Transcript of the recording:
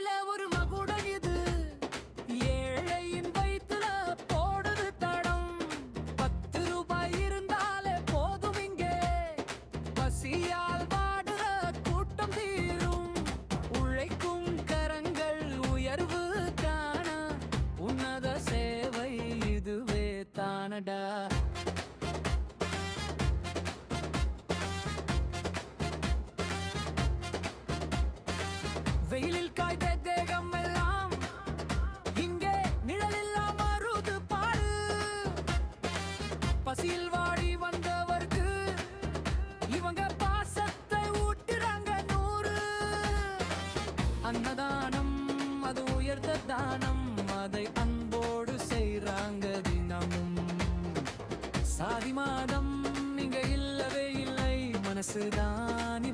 மனசுல ஒரு வெயிலில் காய்ந்த தேகம் எல்லாம் இங்கே நிழலில்லாம் மருது பாடு. பசியில் வாடி வந்தவர்க்கு இவங்க பாசத்தை ஊட்டுறாங்க நூறு. அன்னதானம் அது உயர்ந்த தானம் அதை அன்போடு செய்றாங்க தினமும். சாதி மாதம் இங்க இல்லவே இல்லை மனசுதான்